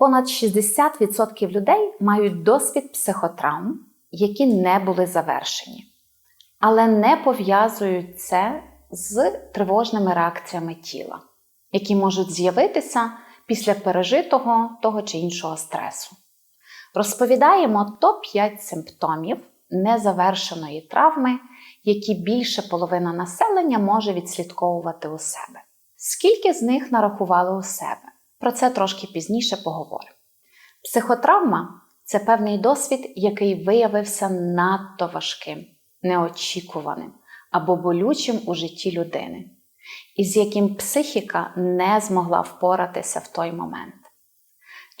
Понад 60% людей мають досвід психотравм, які не були завершені, але не пов'язують це з тривожними реакціями тіла, які можуть з'явитися після пережитого того чи іншого стресу. Розповідаємо топ-5 симптомів незавершеної травми, які більше половина населення може відслідковувати у себе. Скільки з них нарахували у себе? Про це трошки пізніше поговоримо. Психотравма це певний досвід, який виявився надто важким, неочікуваним або болючим у житті людини, і з яким психіка не змогла впоратися в той момент.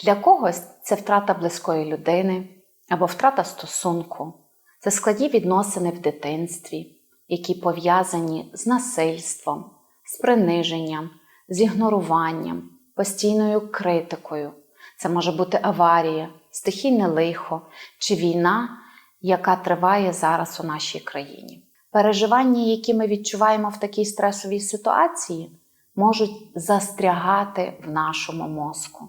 Для когось це втрата близької людини або втрата стосунку, це складні відносини в дитинстві, які пов'язані з насильством, з приниженням, з ігноруванням, постійною критикою. Це може бути аварія, стихійне лихо чи війна, яка триває зараз у нашій країні. Переживання, які ми відчуваємо в такій стресовій ситуації, можуть застрягати в нашому мозку.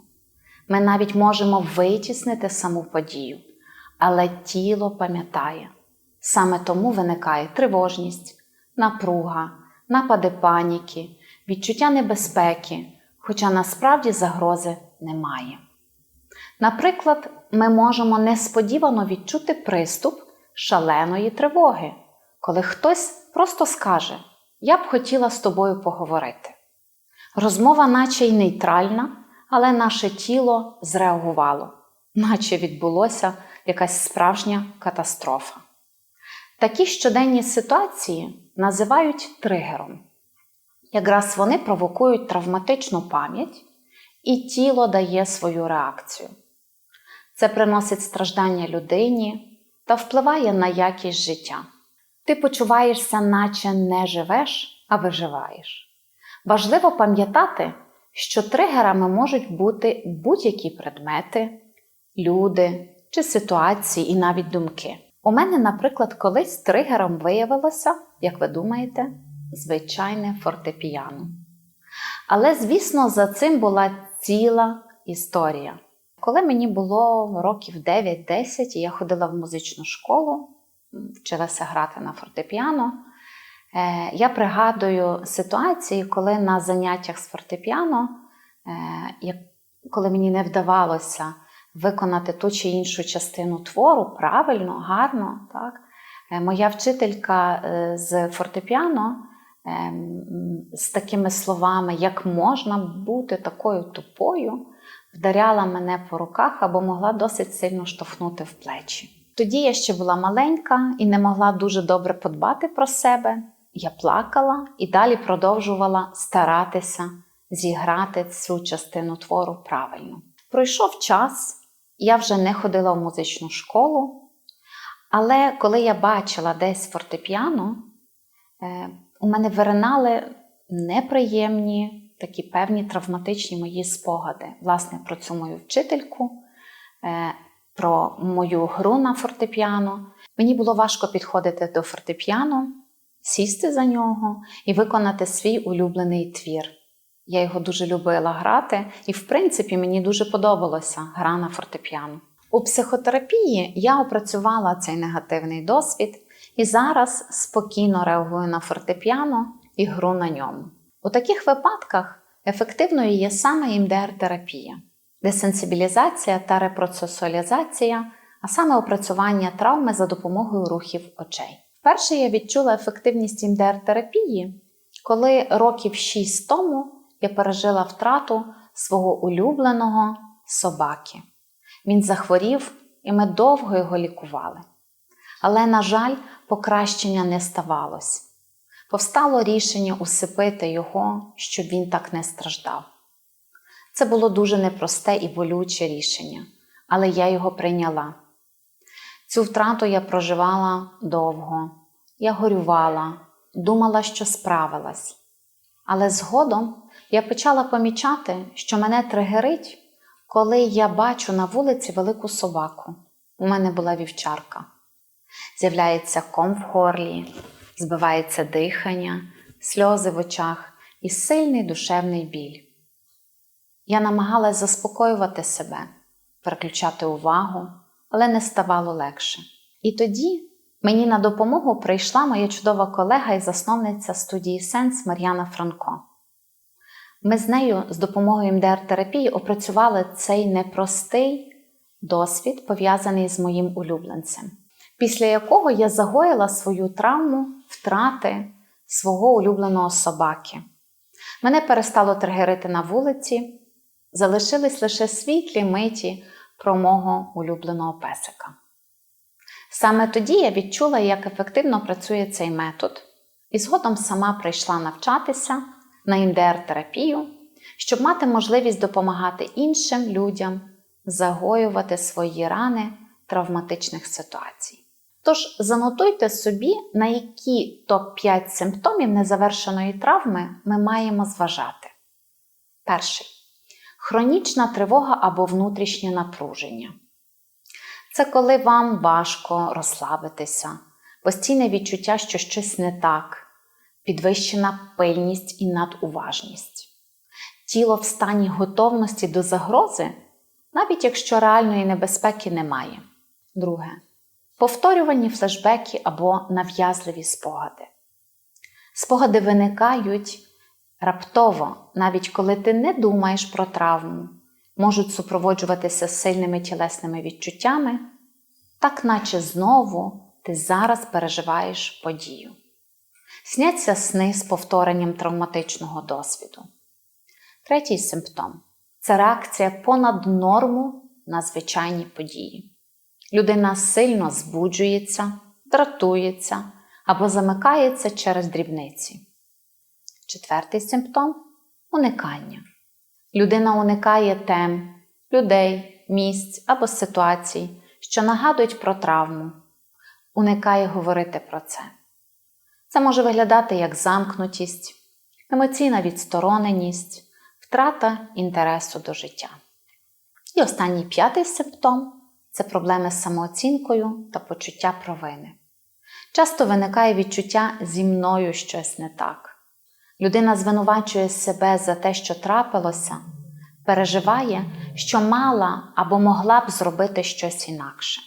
Ми навіть можемо витіснити саму подію, але тіло пам'ятає. Саме тому виникає тривожність, напруга, напади паніки, відчуття небезпеки, хоча насправді загрози немає. Наприклад, ми можемо несподівано відчути приступ шаленої тривоги, коли хтось просто скаже: Я б хотіла з тобою поговорити. Розмова, наче й нейтральна, але наше тіло зреагувало, наче відбулося якась справжня катастрофа. Такі щоденні ситуації називають тригером. Якраз вони провокують травматичну пам'ять, і тіло дає свою реакцію. Це приносить страждання людині та впливає на якість життя. Ти почуваєшся, наче не живеш, а виживаєш. Важливо пам'ятати, що тригерами можуть бути будь-які предмети, люди чи ситуації і навіть думки. У мене, наприклад, колись тригером виявилося, як ви думаєте, звичайне фортепіано. Але, звісно, за цим була ціла історія. Коли мені було років 9-10, і я ходила в музичну школу, вчилася грати на фортепіано, е, я пригадую ситуації, коли на заняттях з фортепіано, е, коли мені не вдавалося виконати ту чи іншу частину твору правильно, гарно, так, е, моя вчителька з фортепіано з такими словами, як можна бути такою тупою вдаряла мене по руках або могла досить сильно штовхнути в плечі. Тоді я ще була маленька і не могла дуже добре подбати про себе. Я плакала і далі продовжувала старатися зіграти цю частину твору правильно. Пройшов час, я вже не ходила в музичну школу, але коли я бачила десь фортепіано, е, у мене виринали неприємні такі певні травматичні мої спогади, власне, про цю мою вчительку, е, про мою гру на фортепіано. Мені було важко підходити до фортепіано, сісти за нього і виконати свій улюблений твір. Я його дуже любила грати, і, в принципі, мені дуже подобалася гра на фортепіано. У психотерапії я опрацювала цей негативний досвід і зараз спокійно реагую на фортепіано і гру на ньому. У таких випадках ефективною є саме імдр-терапія, десенсибілізація та репроцесуалізація, а саме опрацювання травми за допомогою рухів очей. Вперше я відчула ефективність імдр-терапії, коли років 6 тому я пережила втрату свого улюбленого собаки. Він захворів, і ми довго його лікували. Але, на жаль, покращення не ставалось повстало рішення усипити його, щоб він так не страждав. Це було дуже непросте і болюче рішення, але я його прийняла. Цю втрату я проживала довго, я горювала, думала, що справилась. Але згодом я почала помічати, що мене тригерить, коли я бачу на вулиці велику собаку. У мене була вівчарка. З'являється ком в горлі, збивається дихання, сльози в очах і сильний душевний біль. Я намагалась заспокоювати себе, переключати увагу, але не ставало легше. І тоді мені на допомогу прийшла моя чудова колега і засновниця студії Сенс Мар'яна Франко. Ми з нею з допомогою МДР-терапії опрацювали цей непростий досвід, пов'язаний з моїм улюбленцем, після якого я загоїла свою травму втрати свого улюбленого собаки. Мене перестало тригерити на вулиці, залишились лише світлі миті про мого улюбленого песика. Саме тоді я відчула, як ефективно працює цей метод, і згодом сама прийшла навчатися на індер-терапію, щоб мати можливість допомагати іншим людям загоювати свої рани травматичних ситуацій. Тож занотуйте собі, на які топ-5 симптомів незавершеної травми ми маємо зважати. Перший хронічна тривога або внутрішнє напруження. Це коли вам важко розслабитися, постійне відчуття, що щось не так, підвищена пильність і надуважність. Тіло в стані готовності до загрози, навіть якщо реальної небезпеки немає. Друге. Повторювані флешбеки або нав'язливі спогади. Спогади виникають раптово, навіть коли ти не думаєш про травму, можуть супроводжуватися сильними тілесними відчуттями, так наче знову ти зараз переживаєш подію. Сняться сни з повторенням травматичного досвіду. Третій симптом це реакція понад норму на звичайні події. Людина сильно збуджується, дратується або замикається через дрібниці. Четвертий симптом уникання. Людина уникає тем, людей, місць або ситуацій, що нагадують про травму, уникає говорити про це. Це може виглядати як замкнутість, емоційна відстороненість, втрата інтересу до життя. І останній п'ятий симптом це проблеми з самооцінкою та почуття провини. Часто виникає відчуття зі мною щось не так. Людина звинувачує себе за те, що трапилося, переживає, що мала або могла б зробити щось інакше.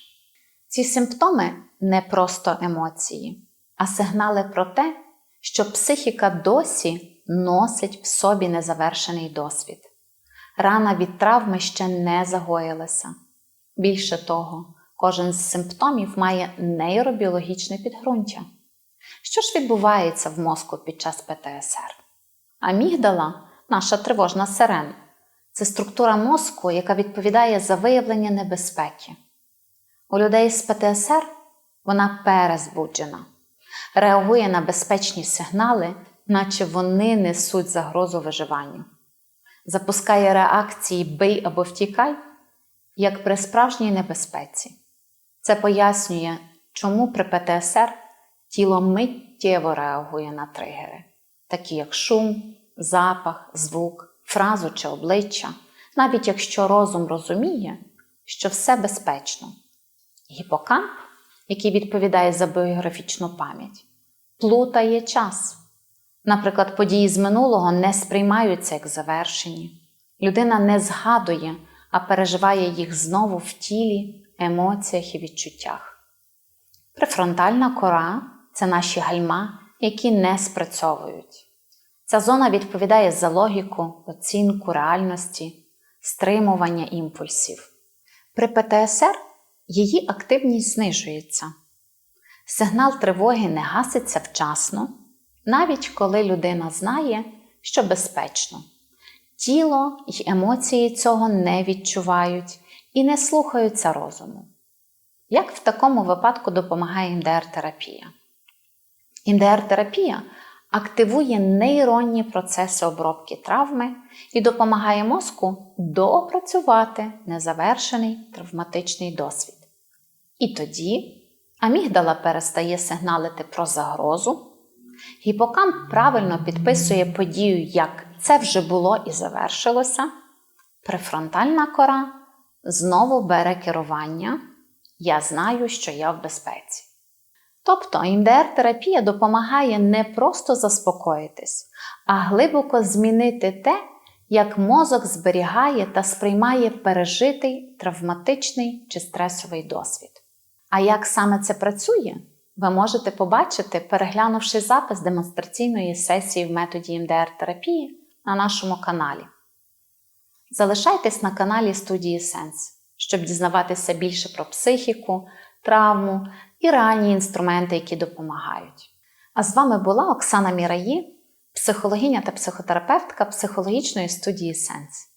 Ці симптоми не просто емоції, а сигнали про те, що психіка досі носить в собі незавершений досвід. Рана від травми ще не загоїлася. Більше того, кожен з симптомів має нейробіологічне підґрунтя. Що ж відбувається в мозку під час ПТСР? Амігдала наша тривожна сирена. Це структура мозку, яка відповідає за виявлення небезпеки. У людей з ПТСР вона перезбуджена, реагує на безпечні сигнали, наче вони несуть загрозу виживанню, запускає реакції бий або втікай, як при справжній небезпеці. Це пояснює, чому при ПТСР тіло миттєво реагує на тригери, такі як шум, запах, звук, фразу чи обличчя, навіть якщо розум розуміє, що все безпечно. Гіпокамп, який відповідає за біографічну пам'ять, плутає час. Наприклад, події з минулого не сприймаються як завершені. Людина не згадує, а переживає їх знову в тілі, емоціях і відчуттях. Префронтальна кора це наші гальма, які не спрацьовують. Ця зона відповідає за логіку, оцінку реальності, стримування імпульсів. При ПТСР її активність знижується. Сигнал тривоги не гаситься вчасно, навіть коли людина знає, що безпечно. Тіло й емоції цього не відчувають і не слухаються розуму. Як в такому випадку допомагає МДР-терапія? МДР-терапія активує нейронні процеси обробки травми і допомагає мозку доопрацювати незавершений травматичний досвід. І тоді амігдала перестає сигналити про загрозу, гіпокамп правильно підписує подію, як це вже було і завершилося. Префронтальна кора знову бере керування. Я знаю, що я в безпеці. Тобто МДР-терапія допомагає не просто заспокоїтись, а глибоко змінити те, як мозок зберігає та сприймає пережитий травматичний чи стресовий досвід. А як саме це працює, ви можете побачити, переглянувши запис демонстраційної сесії в методі МДР-терапії на нашому каналі. Залишайтесь на каналі студії Сенс, щоб дізнаватися більше про психіку, травму і реальні інструменти, які допомагають. А з вами була Оксана Міраї, психологиня та психотерапевтка психологічної студії Сенс.